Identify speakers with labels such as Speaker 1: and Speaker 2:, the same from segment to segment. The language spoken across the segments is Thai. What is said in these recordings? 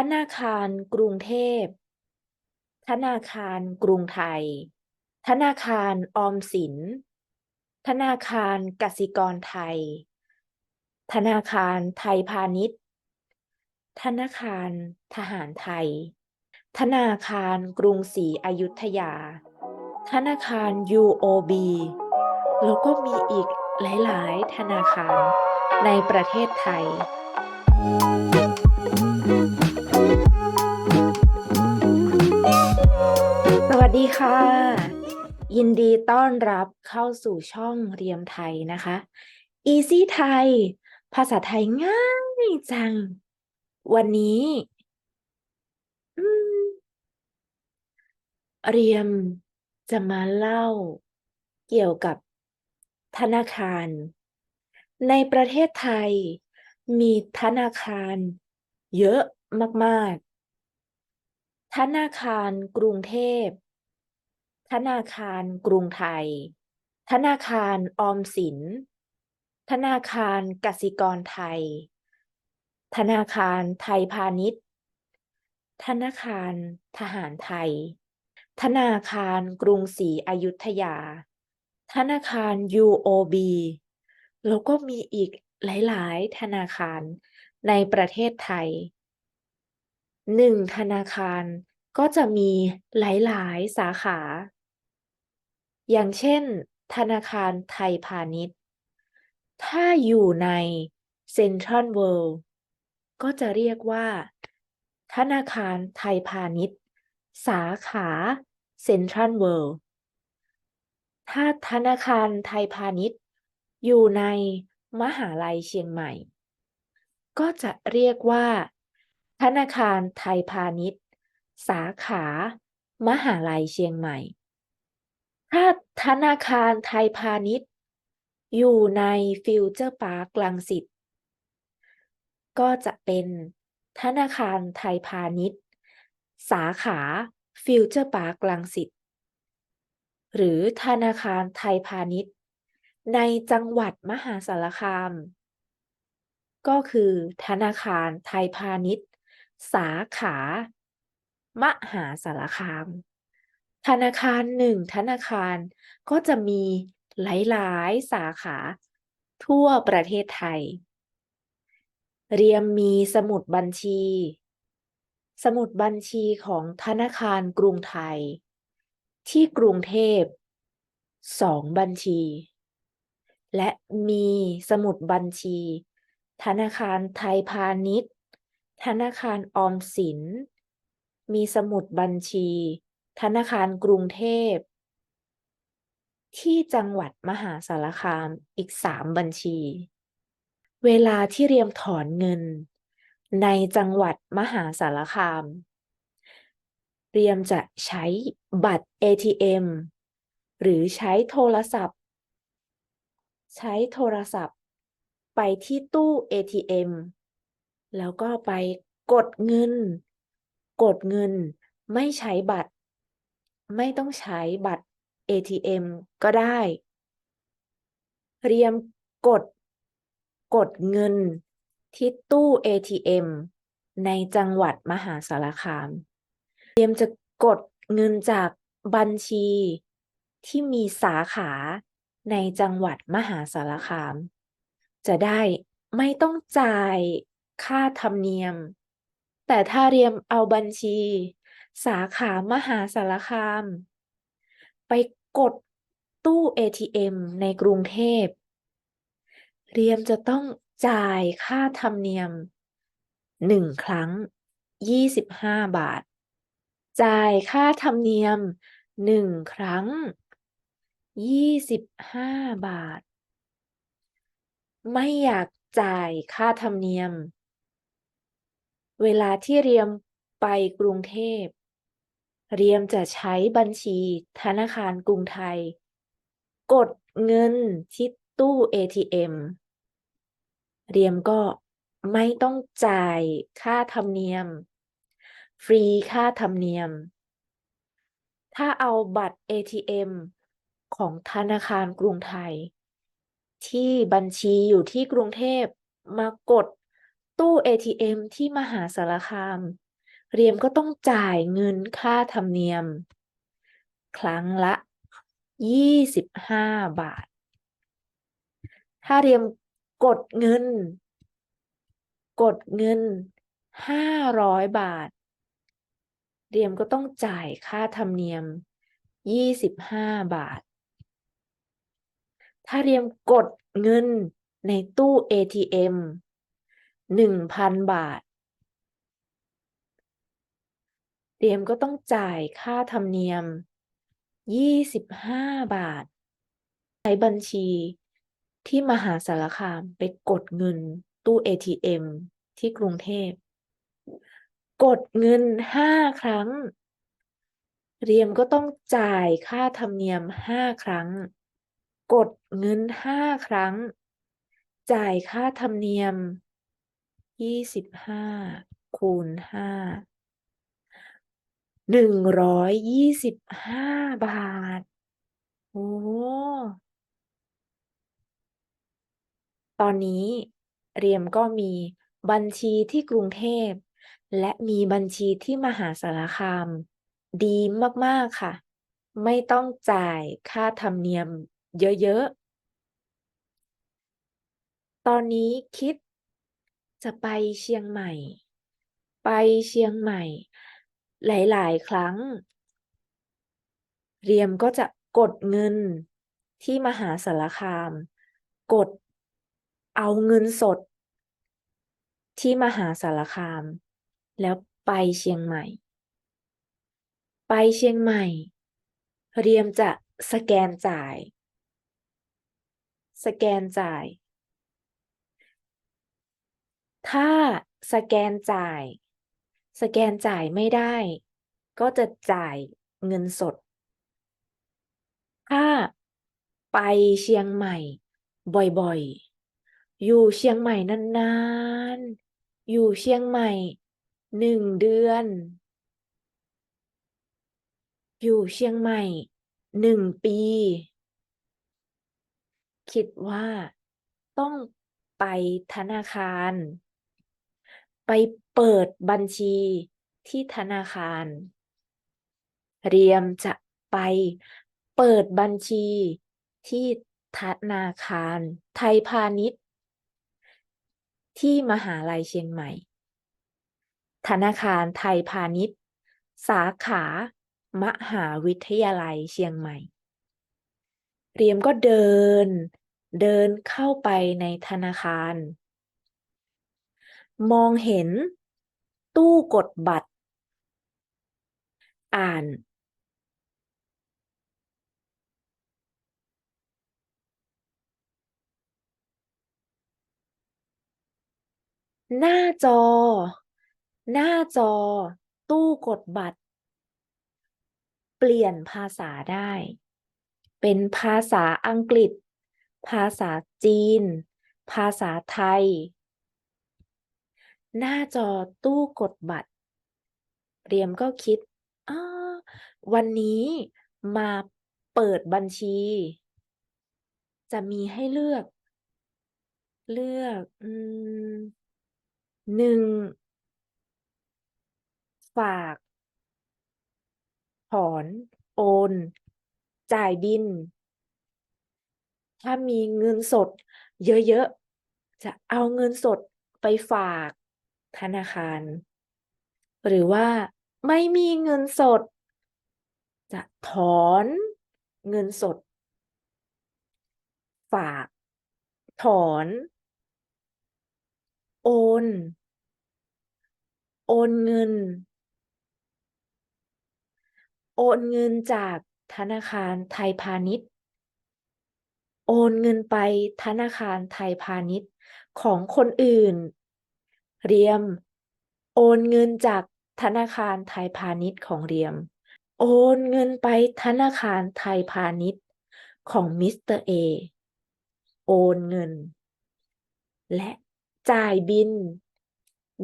Speaker 1: ธนาคารกรุงเทพ ธนาคารกรุงไทย ธนาคารออมสิน ธนาคารกสิกรไทย ธนาคารไทยพาณิชย์ ธนาคารทหารไทย ธนาคารกรุงศรีอยุธยา ธนาคาร UOB แล้วก็มีอีกหลาย ๆ ธนาคารในประเทศไทย ดีค่ะ ยินดีต้อนรับเข้าสู่ช่องเรียมไทยนะคะ Easy ไทย ภาษาไทยง่ายจัง วันนี้เรียมจะมาเล่าเกี่ยวกับธนาคาร ในประเทศไทยมีธนาคารเยอะมาก ๆ ธนาคารกรุงเทพ ธนาคารกรุงไทย ธนาคารออมสิน ธนาคารกสิกรไทย ธนาคารไทยพาณิชย์ ธนาคารทหารไทย ธนาคารกรุงศรีอยุธยา ธนาคาร UOB แล้วก็มีอีกหลาย ๆ ธนาคารในประเทศไทยหนึ่งธนาคารก็จะมีหลาย ๆ สาขา อย่างเช่น ธนาคารไทยพาณิชย์ ถ้าอยู่ในเซ็นทรัลเวิลด์ก็จะเรียกว่า ธนาคารไทยพาณิชย์ สาขาเซ็นทรัลเวิลด์ถ้าธนาคารไทยพาณิชย์ อยู่ในมหาลัยเชียงใหม่ ก็จะเรียกว่า ธนาคารไทยพาณิชย์ สาขามหาลัยเชียงใหม่ ถ้าธนาคารไทยพาณิชย์ อยู่ในฟิวเจอร์พาร์ครังสิตก็จะเป็นธนาคารไทยพาณิชย์ สาขาฟิวเจอร์พาร์ครังสิตหรือธนาคารไทยพาณิชย์ ในจังหวัดมหาสารคาม ก็คือธนาคารไทยพาณิชย์ สาขามหาสารคาม ธนาคารหนึ่งธนาคารก็จะมีหลายๆ สาขาทั่วประเทศไทย เรียมมีสมุดบัญชี สมุดบัญชีของธนาคารกรุงไทย ที่กรุงเทพ2บัญชี และมีสมุดบัญชี ธนาคารไทยพาณิชย์ ธนาคารออมสิน มีสมุดบัญชี ธนาคารกรุงเทพ ที่จังหวัดมหาสารคามอีก3บัญชี เวลาที่เรียมถอนเงิน ในจังหวัดมหาสารคาม เรียมจะใช้บัตร ATM หรือใช้โทรศัพท์ ใช้โทรศัพท์ ไปที่ตู้ ATM แล้วก็ไปกดเงิน กดเงินไม่ใช้บัตร ไม่ต้องใช้บัตร ATM ก็ได้เรียมกด กดเงินที่ตู้ ATM ในจังหวัดมหาสารคามเรียมจะกดเงินจากบัญชีที่มีสาขาในจังหวัดมหาสารคาม จะได้ไม่ต้องจ่ายค่าธรรมเนียม แต่ถ้าเรียมเอาบัญชี สาขามหาสารคาม ไปกดตู้ ATM ในกรุงเทพ เรียมจะต้องจ่ายค่าธรรมเนียม1ครั้ง25บาท จ่ายค่าธรรมเนียม1ครั้ง25บาท ไม่อยากจ่ายค่าธรรมเนียม เวลาที่เรียมไปกรุงเทพ เรียมจะใช้บัญชีธนาคารกรุงไทย กดเงินที่ตู้ ATM เรียมก็ไม่ต้องจ่ายค่าธรรมเนียม ฟรีค่าธรรมเนียม ถ้าเอาบัตร ATM ของธนาคารกรุงไทย ที่บัญชีอยู่ที่กรุงเทพมากดตู้ ATM ที่มหาสารคาม เรียมก็ต้องจ่ายเงินค่าธรรมเนียม ครั้งละ 25 บาท ถ้าเรียมกดเงิน กดเงิน 500 บาท เรียมก็ต้องจ่ายค่าธรรมเนียม 25 บาท ถ้าเรียมกดเงินในตู้ ATM 1,000 บาท เรียมก็ต้องจ่ายค่าธรรมเนียม 25 บาท ใช้บัญชีที่มหาสารคามไปกดเงินตู้ ATM ที่กรุงเทพ กดเงิน 5 ครั้ง เรียมก็ต้องจ่ายค่าธรรมเนียม 5 ครั้ง กดเงิน 5 ครั้ง จ่ายค่าธรรมเนียม 25คูณ5 125บาท โอ้ ตอนนี้เรียมก็มีบัญชีที่กรุงเทพ และมีบัญชีที่มหาสารคาม ดีมาก ๆ ค่ะ ไม่ต้องจ่ายค่าธรรมเนียมเยอะ ๆ ตอนนี้คิดจะไปเชียงใหม่ ไปเชียงใหม่ หลาย ๆ ครั้ง เรียมก็จะกดเงินที่มหาสารคาม กดเอาเงินสด ที่มหาสารคาม แล้วไปเชียงใหม่ ไปเชียงใหม่ เรียมจะสแกนจ่าย สแกนจ่าย ถ้าสแกนจ่าย สแกนจ่ายไม่ได้ ก็จะจ่ายเงินสด ถ้าไปเชียงใหม่ บ่อยๆ อยู่เชียงใหม่นานๆ อยู่เชียงใหม่1เดือน อยู่เชียงใหม่1ปี คิดว่าต้องไปธนาคาร ไปเปิดบัญชีที่ธนาคาร เรียมจะไปเปิดบัญชีที่ธนาคาร ไทยพาณิชย์ ที่มหาลัยเชียงใหม่ ธนาคารไทยพาณิชย์ สาขามหาวิทยาลัยเชียงใหม่ เรียมก็เดิน เดินเข้าไปในธนาคาร มองเห็น ตู้กดบัตร อ่าน หน้าจอ หน้าจอ ตู้กดบัตร เปลี่ยนภาษาได้ เป็นภาษาอังกฤษ ภาษาจีน ภาษาไทย หน้าจอตู้กดบัตร เรียมก็คิดอ้อวันนี้มาเปิดบัญชี จะมีให้เลือก เลือกอืม1ฝากถอน โอน จ่ายบิลถ้ามีเงินสด เยอะ ๆ จะเอาเงินสดไปฝาก ธนาคาร หรือว่าไม่มีเงินสด จะถอนเงินสด ฝาก ถอน โอน โอนเงิน โอนเงินจากธนาคารไทยพาณิชย์ โอนเงินไปธนาคารไทยพาณิชย์ของคนอื่น เรียม โอนเงินจากธนาคารไทยพาณิชย์ของเรียม โอนเงินไปธนาคารไทยพาณิชย์ของมิสเตอร์เอโอนเงิน และจ่ายบิล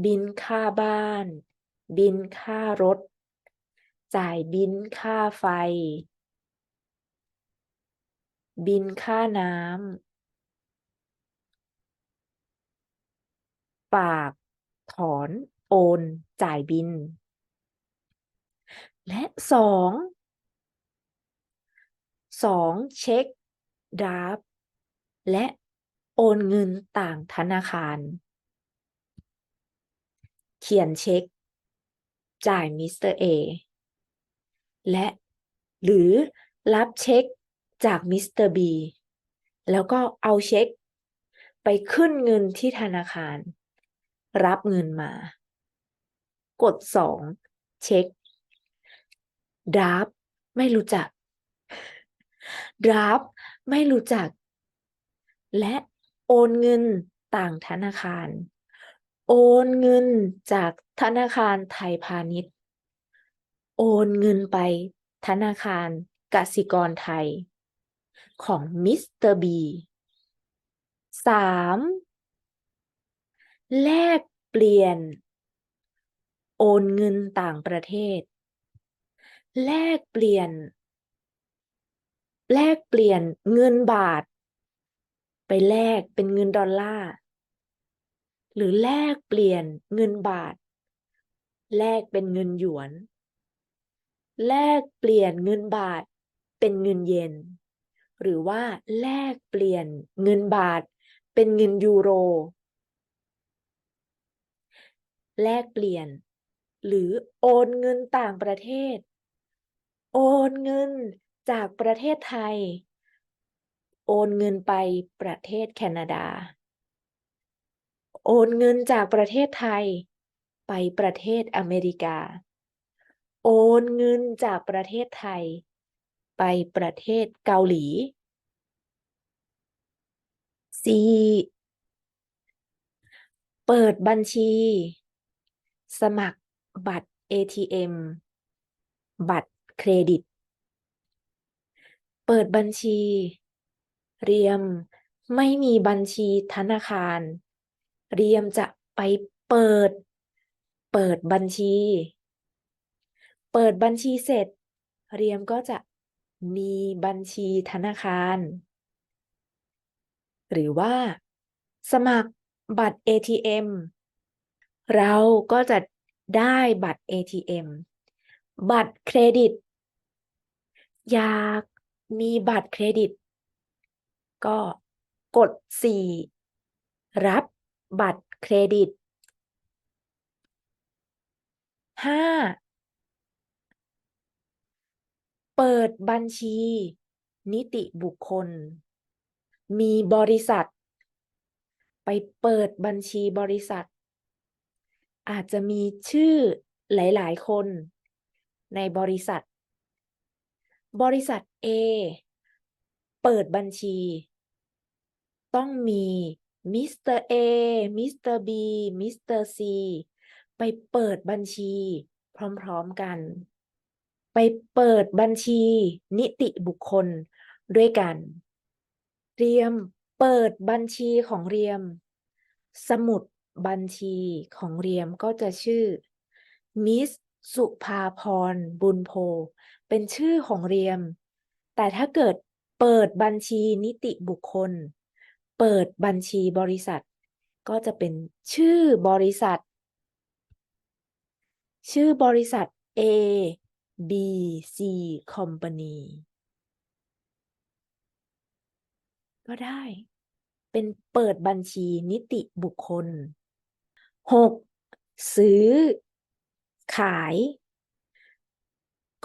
Speaker 1: บิลค่าบ้าน บิลค่ารถ จ่ายบิลค่าไฟ บิลค่าน้ำฝาก ถอน โอน จ่ายบิลและสองสองเช็คดราฟและโอนเงินต่างธนาคาร เขียนเช็ค จ่ายมิสเตอร์เอและหรือรับเช็คจากมิสเตอร์บีแล้วก็เอาเช็ค ไปขึ้นเงินที่ธนาคาร รับเงินมา กดสองเช็คดราฟไม่รู้จักดราฟไม่รู้จัก และโอนเงินต่างธนาคาร โอนเงินจากธนาคารไทยพาณิชย์ โอนเงินไปธนาคารกสิกรไทย ของมิสเตอร์บีสาม แลกเปลี่ยน โอนเงินต่างประเทศ แลกเปลี่ยน แลกเปลี่ยนเงินบาท ไปแลกเป็นเงินดอลลาร์ หรือแลกเปลี่ยนเงินบาท แลกเป็นเงินหยวน แลกเปลี่ยนเงินบาทเป็นเงินเยน หรือว่าแลกเปลี่ยนเงินบาทเป็นเงินยูโร แลกเปลี่ยน หรือโอนเงินต่างประเทศ โอนเงินจากประเทศไทย โอนเงินไปประเทศแคนาดา โอนเงินจากประเทศไทย ไปประเทศอเมริกา โอนเงินจากประเทศไทย ไปประเทศเกาหลี C เปิดบัญชี สมัครบัตร ATM บัตรเครดิต เปิดบัญชี เรียมไม่มีบัญชีธนาคาร เรียมจะไปเปิด เปิดบัญชี เปิดบัญชีเสร็จ เรียมก็จะมีบัญชีธนาคาร หรือว่า สมัครบัตร ATM เราก็จะได้บัตร ATM บัตรเครดิต อยากมีบัตรเครดิต ก็กด 4 รับบัตรเครดิต 5 เปิดบัญชี นิติบุคคล มีบริษัท ไปเปิดบัญชีบริษัท อาจจะมีชื่อหลาย ๆ คนในบริษัท บริษัท A เปิดบัญชี ต้องมีมิสเตอร์ A มิสเตอร์ B มิสเตอร์ C ไปเปิดบัญชี พร้อม ๆ กัน ไปเปิดบัญชี นิติบุคคลด้วยกัน เรียมเปิดบัญชีของเรียม สมุด บัญชีของเรียมก็จะชื่อมิสสุภาพรบุญโพ เป็นชื่อของเรียม แต่ถ้าเกิดเปิดบัญชีนิติบุคคล เปิดบัญชีบริษัท ก็จะเป็นชื่อบริษัท ชื่อบริษัท A B C Company ก็ได้ เป็นเปิดบัญชีนิติบุคคล 6. ซื้อ ขาย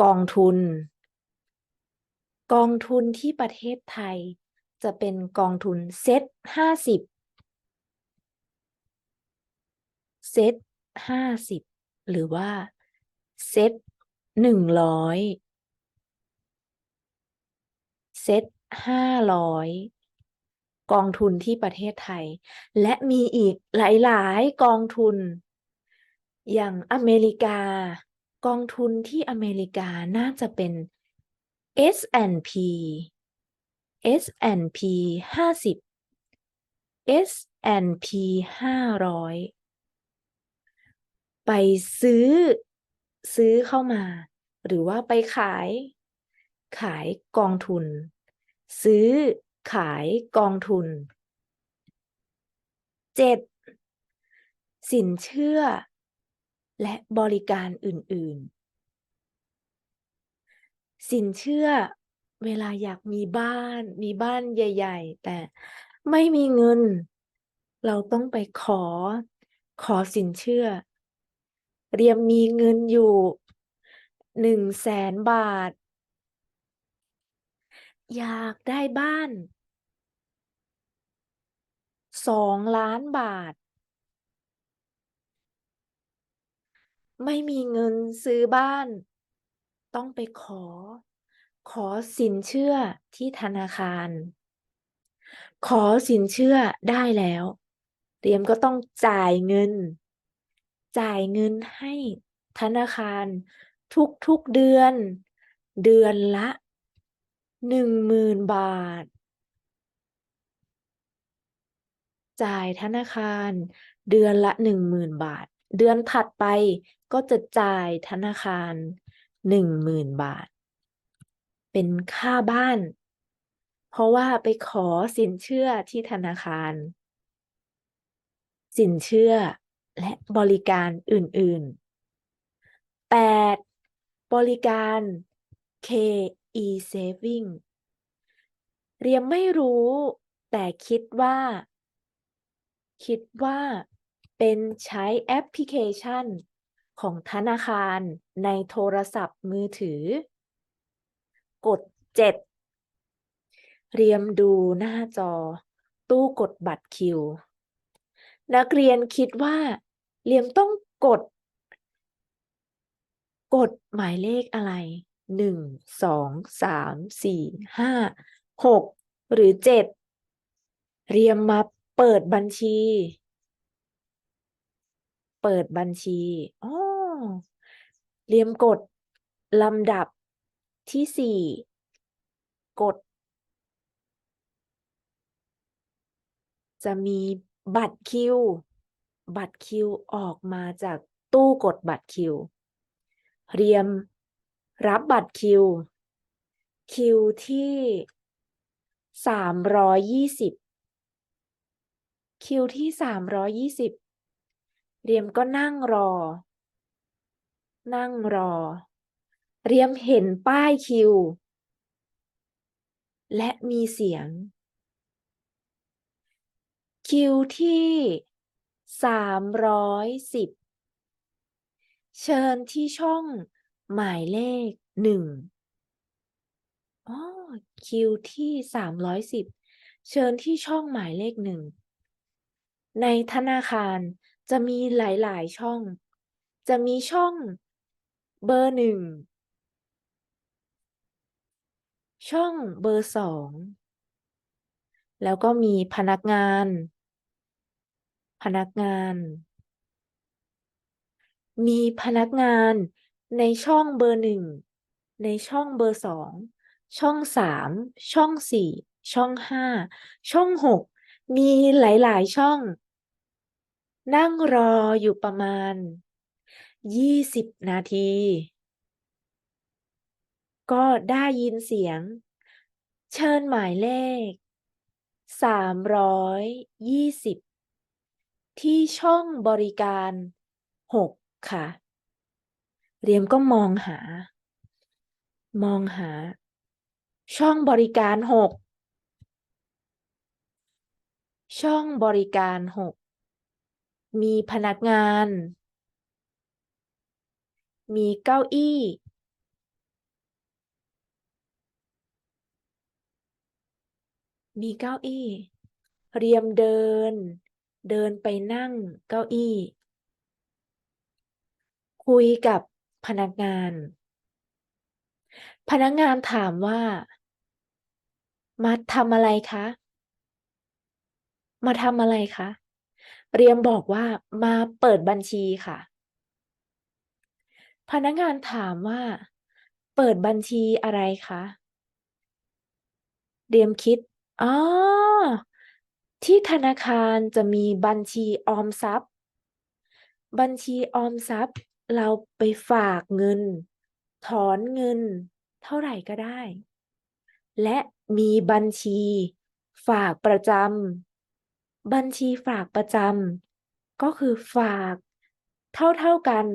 Speaker 1: กองทุน กองทุนที่ประเทศไทย จะเป็นกองทุนเซ็ตห้าสิบเซ็ตห้าสิบหรือว่าเซ็ตหนึ่งร้อยเซ็ตห้าร้อย กองทุนที่ประเทศไทย และมีอีกหลายๆ กองทุน อย่างอเมริกา กองทุนที่อเมริกาน่าจะเป็น S&P S&P ห้าสิบ S&P ห้าร้อยไปซื้อซื้อเข้ามา หรือว่าไปขาย ขายกองทุน ซื้อ ขายกองทุน 7. สินเชื่อ และบริการอื่น ๆ สินเชื่อเวลาอยากมีบ้าน มีบ้านใหญ่ ๆ แต่ไม่มีเงิน เราต้องไปขอ ขอสินเชื่อ เรียมมีเงินอยู่100,000บาท อยากได้บ้าน 2,000,000บาท ไม่มีเงินซื้อบ้าน ต้องไปขอ ขอสินเชื่อที่ธนาคาร ขอสินเชื่อได้แล้ว เตรียมก็ต้องจ่ายเงิน จ่ายเงินให้ธนาคารทุกๆเดือน เดือนละ10,000บาท จ่ายธนาคาร เดือนละ 10,000 บาท เดือนถัดไปก็จะจ่ายธนาคาร 10,000 บาท เป็นค่าบ้าน เพราะว่าไปขอสินเชื่อที่ธนาคาร สินเชื่อและบริการอื่น ๆ 8. บริการ K-eSaving เรียมไม่รู้ แต่คิดว่า คิดว่าเป็นใช้แอปพลิเคชัน ของธนาคารในโทรศัพท์มือถือ กด 7 เรียมดูหน้าจอ ตู้กดบัตรคิว นักเรียนคิดว่าเรียมต้องกด กดหมายเลขอะไร 1 2 3 4 5 6 หรือ 7 เรียมมา เปิดบัญชี เปิดบัญชีอ้อเรียมกดลำดับที่4กดจะมีบัตรคิว บัตรคิวออกมาจากตู้กดบัตรคิว เรียมรับบัตรคิว คิวที่320 คิวที่320เรียมก็นั่งรอ นั่งรอ เรียมเห็นป้ายคิว และมีเสียง คิวที่310เชิญที่ช่องหมายเลข1อ้อคิวที่310เชิญที่ช่องหมายเลข1 ในธนาคารจะมีหลาย ๆ ช่อง จะมีช่องเบอร์1ช่องเบอร์2แล้วก็มีพนักงาน พนักงาน มีพนักงานในช่องเบอร์1ในช่องเบอร์2ช่อง3ช่อง4ช่อง5ช่อง6มีหลาย ๆ ช่อง นั่งรออยู่ประมาณ20นาที ก็ได้ยินเสียง เชิญหมายเลข320ที่ช่องบริการ6ค่ะ เรียมก็มองหา มองหา ช่องบริการ6ช่องบริการ6 มีพนักงาน มีเก้าอี้ มีเก้าอี้ เรียมเดิน เดินไปนั่งเก้าอี้ คุยกับพนักงาน พนักงานถามว่า มาทำอะไรคะ?มาทำอะไรคะ? เรียมบอกว่ามาเปิดบัญชีค่ะ พนักงานถามว่า เปิดบัญชีอะไรคะ?เรียมคิดอ๋อที่ธนาคารจะมีบัญชีออมทรัพย์ บัญชีออมทรัพย์ เราไปฝากเงิน ถอนเงิน เท่าไหร่ก็ได้ และมีบัญชีฝากประจำ บัญชีฝากประจำก็คือฝากเท่าๆกัน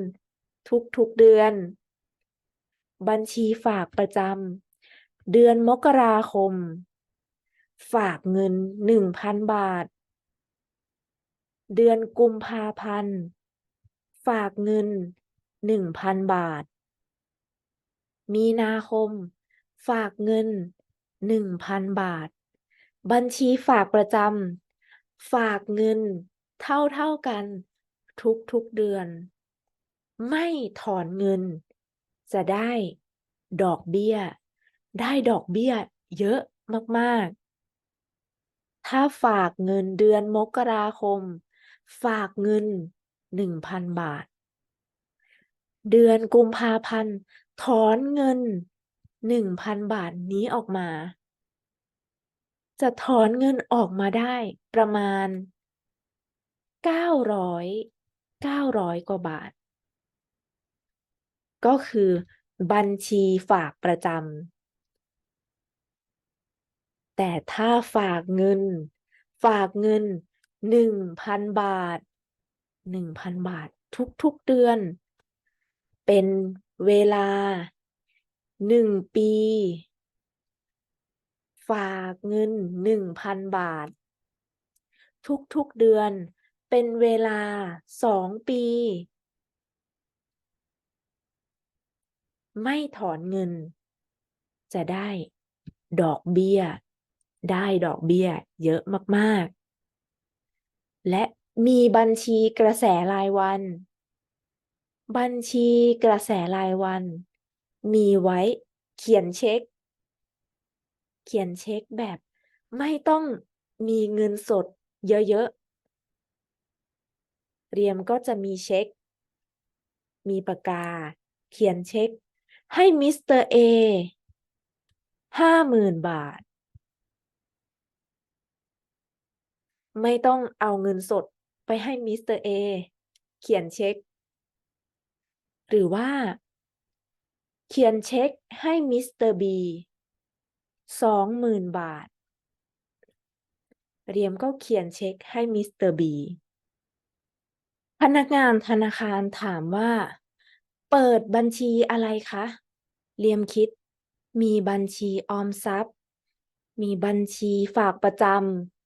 Speaker 1: ทุกๆเดือน บัญชีฝากประจำเดือนมกราคม ฝากเงินหนึ่งพันบาท เดือนกุมภาพันธ์ฝากเงินหนึ่งพันบาท มีนาคม ฝากเงินหนึ่งพันบาท บัญชีฝากประจำ ฝากเงินเท่าเท่ากันทุกทุกเดือน ไม่ถอนเงิน จะได้ดอกเบี้ย ได้ดอกเบี้ยเยอะมากๆ ถ้าฝากเงินเดือนมกราคม ฝากเงินหนึ่งพันบาท เดือนกุมภาพันธ์ถอนเงินหนึ่งพันบาทนี้ออกมา จะถอนเงินออกมาได้ประมาณเก้าร้อยเก้าร้อยกว่าบาท ก็คือบัญชีฝากประจำแต่ถ้าฝากเงิน ฝากเงินหนึ่งพันบาทหนึ่งพันบาททุกๆเดือน เป็นเวลาหนึ่งปี ฝากเงินหนึ่งพันบาท ทุกๆเดือนเป็นเวลาสองปี ไม่ถอนเงิน จะได้ดอกเบี้ย ได้ดอกเบี้ยเยอะมากๆ และมีบัญชีกระแสรายวัน บัญชีกระแสรายวัน มีไว้เขียนเช็ค เขียนเช็คแบบไม่ต้องมีเงินสดเยอะๆ เรียมก็จะมีเช็ค มีปากกา เขียนเช็ค ให้มิสเตอร์เอห้าหมื่นบาท ไม่ต้องเอาเงินสดไปให้มิสเตอร์เอเขียนเช็ค หรือว่า เขียนเช็คให้มิสเตอร์บี สองหมื่นบาท เรียมก็เขียนเช็คให้มิสเตอร์บีพนักงานธนาคารถามว่า เปิดบัญชีอะไรคะ เรียมคิด มีบัญชีออมทรัพย์ มีบัญชีฝากประจ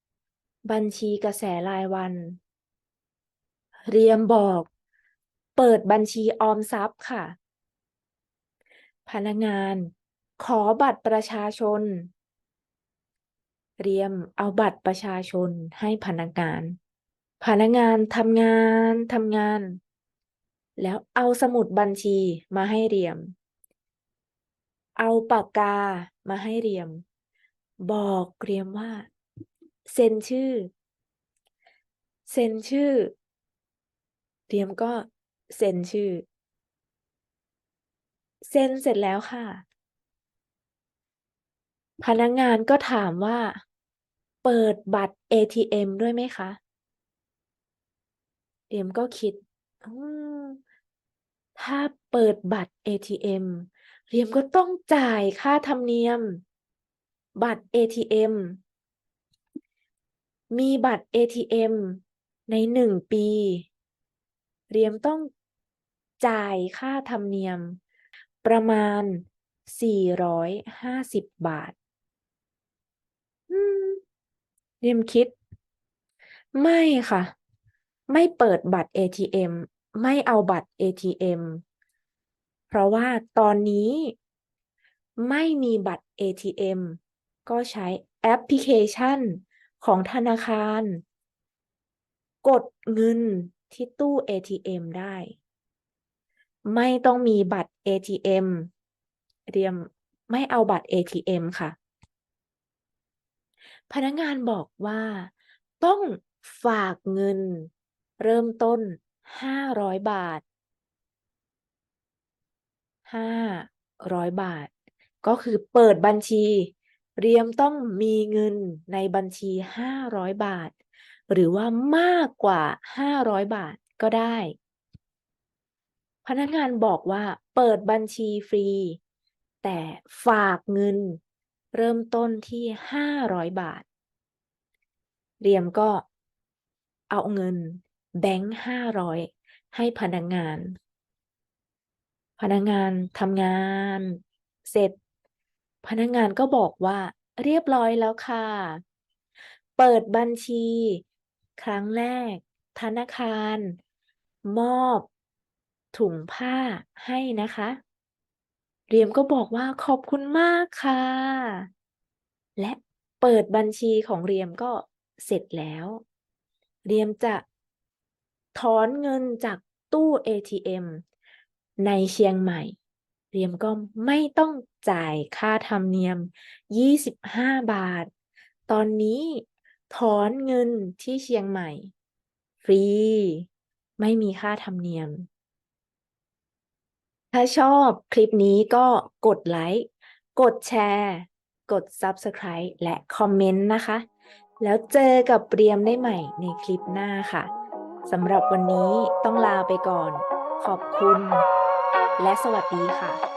Speaker 1: ำบัญชีกระแสรายวัน เรียมบอก เปิดบัญชีออมทรัพย์ค่ะ พนักงาน ขอบัตรประชาชนเรียมเอาบัตรประชาชนให้พนักงาน พนักงานทำงานทำงาน แล้วเอาสมุดบัญชีมาให้เรียม เอาปากกามาให้เรียม บอกเรียมว่า เซ็นชื่อ เซ็นชื่อ เรียมก็เซ็นชื่อ เซ็นเสร็จแล้วค่ะ พนักงานก็ถามว่า เปิดบัตร ATM ด้วยไหมคะเรียมก็คิด ถ้าเปิดบัตร ATM เรียมก็ต้องจ่ายค่าธรรมเนียม บัตร ATM มีบัตร ATM ในหนึ่งปี เรียมต้องจ่ายค่าธรรมเนียม ประมาณสี่ร้อยห้าสิบบาท อืม เรียมคิด ไม่ค่ะ ไม่เปิดบัตร ATM ไม่เอาบัตร ATM เพราะว่าตอนนี้ไม่มีบัตร ATM ก็ใช้แอปพลิเคชันของธนาคาร กดเงินที่ตู้ ATM ได้ ไม่ต้องมีบัตร ATM เรียมไม่เอาบัตร ATM ค่ะ พนักงานบอกว่า ต้องฝากเงิน เริ่มต้นห้าร้อยบาทห้าร้อยบาท ก็คือเปิดบัญชี เรียมต้องมีเงินในบัญชีห้าร้อยบาท หรือว่ามากกว่าห้าร้อยบาทก็ได้ พนักงานบอกว่าเปิดบัญชีฟรี แต่ฝากเงิน เริ่มต้นที่ห้าร้อยบาท เรียมก็เอาเงินแบงค์ห้าร้อยให้พนักงาน พนักงานทำงาน เสร็จ พนักงานก็บอกว่า เรียบร้อยแล้วค่ะ เปิดบัญชี ครั้งแรก ธนาคาร มอบถุงผ้าให้นะคะ เรียมก็บอกว่าขอบคุณมากค่ะ และเปิดบัญชีของเรียมก็เสร็จแล้ว เรียมจะถอนเงินจากตู้ ATM ในเชียงใหม่ เรียมก็ไม่ต้องจ่ายค่าธรรมเนียม 25 บาท ตอนนี้ถอนเงินที่เชียงใหม่ ฟรี ไม่มีค่าธรรมเนียม ถ้าชอบคลิปนี้ก็กดไลค์ กดแชร์ กด Subscribe และคอมเมนต์นะคะ แล้วเจอกับเรียมได้ใหม่ในคลิปหน้าค่ะ สำหรับวันนี้ต้องลาไปก่อน ขอบคุณ และสวัสดีค่ะ